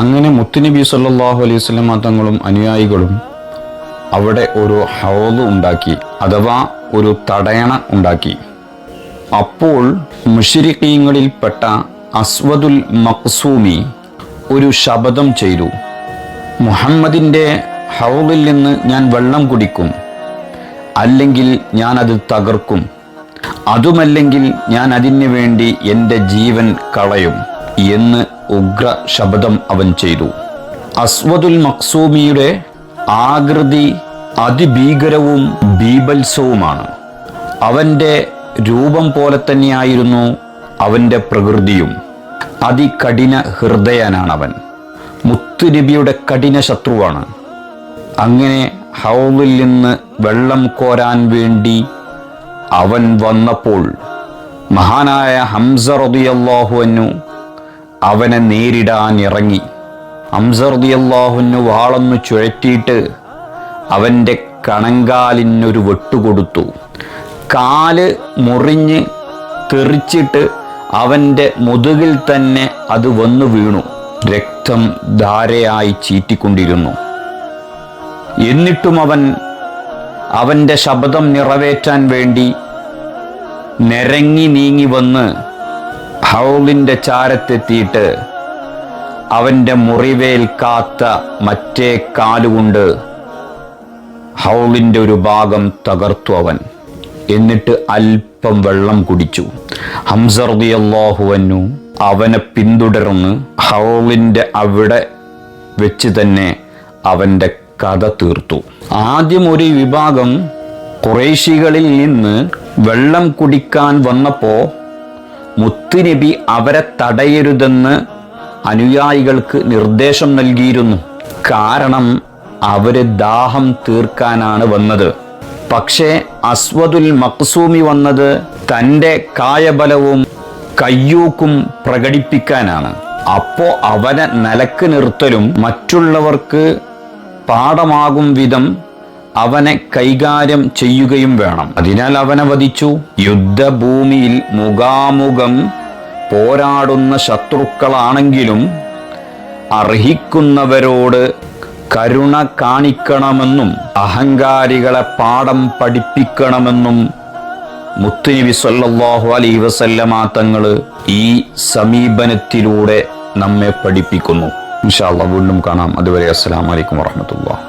അങ്ങനെ മുത്തുനബി സല്ലാഹു അലൈഹി വസല്ലമ തങ്ങളും അനുയായികളും അവിടെ ഒരു ഹൗദ് ഉണ്ടാക്കി അഥവാ ഒരു തടയണ ഉണ്ടാക്കി. അപ്പോൾ മുഷിരിക്കീങ്ങളിൽപ്പെട്ട അസ്വദുൽ മഖ്സൂമി ഒരു ശബദം ചെയ്തു. മുഹമ്മദിന്റെ ഹൗദിൽ നിന്ന് ഞാൻ വെള്ളം കുടിക്കും. അല്ലെങ്കിൽ ഞാൻ അത് തകർക്കും. അതുമല്ലെങ്കിൽ ഞാൻ അതിനു വേണ്ടി എന്റെ ജീവൻ കളയും. എന്ന് ഉഗ്ര ശബ്ദം അവൻ ചെയ്തു. അസ്വദുൽ മക്സൂമിയുടെ ആകൃതി അതിഭീകരവും ബീഭത്സവുമാണ്. അവന്റെ രൂപം പോലെ തന്നെയായിരുന്നു അവന്റെ പ്രകൃതിയും. അതികഠിന ഹൃദയനാണവൻ. മുത്തുനബിയുടെ കഠിന ശത്രുവാണ്. അങ്ങനെ ഹൗലിൽ നിന്ന് വെള്ളം കോരാൻ വേണ്ടി അവൻ വന്നപ്പോൾ മഹാനായ ഹംസ റളിയല്ലാഹുവിനു അവനെ നേരിടാൻ ഇറങ്ങി. അംസർദിയല്ലാഹുന്നു വാളൊന്നു ചുഴറ്റിയിട്ട് അവന്റെ കണങ്കാലിനൊരു വെട്ടുകൊടുത്തു കാൽ മുറിഞ്ഞ് തെറിച്ചിട്ട് അവന്റെ മുതുകിൽ തന്നെ അത് വന്നു വീണു. രക്തം ധാരയായി ചീറ്റിക്കൊണ്ടിരുന്നു. എന്നിട്ടും അവൻ അവന്റെ ശബ്ദം നിറവേറ്റാൻ വേണ്ടി നിരങ്ങി നീങ്ങി വന്ന് ഹൗലിന്റെ ചാരത്തെത്തിയിട്ട് അവന്റെ മുറിവേൽക്കാത്ത മറ്റേ കാലുകൊണ്ട് ഹൗലിന്റെ ഒരു ഭാഗം തകർത്തു അവൻ. എന്നിട്ട് അല്പം വെള്ളം കുടിച്ചു. ഹംസർദിയല്ലാഹുവന്നു അവനെ പിന്തുടർന്ന് ഹൗലിന്റെ അവിടെ വെച്ച് തന്നെ അവന്റെ കഥ തീർത്തു. ആദ്യം ഒരു വിഭാഗം കുറേശികളിൽ നിന്ന് വെള്ളം കുടിക്കാൻ വന്നപ്പോൾ മുത്തുനബി അവരെ തടയരുതെന്ന് അനുയായികൾക്ക് നിർദ്ദേശം നൽകിയിരുന്നു. കാരണം അവർ ദാഹം തീർക്കാനാണ് വന്നത്. പക്ഷേ അസ്വദുൽ മക്സൂമി വന്നത് തന്റെ കായബലവും കയ്യൂക്കും പ്രകടിപ്പിക്കാനാണ്. അപ്പോ അവനെ നിലയ്ക്ക് നിർത്തലും മറ്റുള്ളവർക്ക് പാഠമാകും വിധം അവനെ കൈകാര്യം ചെയ്യുകയും വേണം. അതിനാൽ അവനെ വധിച്ചു. യുദ്ധഭൂമിയിൽ മുഖാമുഖം പോരാടുന്ന ശത്രുക്കളാണെങ്കിലും അർഹിക്കുന്നവരോട് കരുണ കാണിക്കണമെന്നും അഹങ്കാരികളെ പാഠം പഠിപ്പിക്കണമെന്നും മുത്തുനബി സല്ലല്ലാഹു അലൈഹി വസല്ലമ തങ്ങൾ ഈ സമീപനത്തിലൂടെ നമ്മെ പഠിപ്പിക്കുന്നു. ഇൻഷാ അല്ലാഹ് വീണ്ടും കാണാം. അതുവരെ അസ്സലാമു അലൈക്കും വറഹ്മത്തുള്ളാഹി.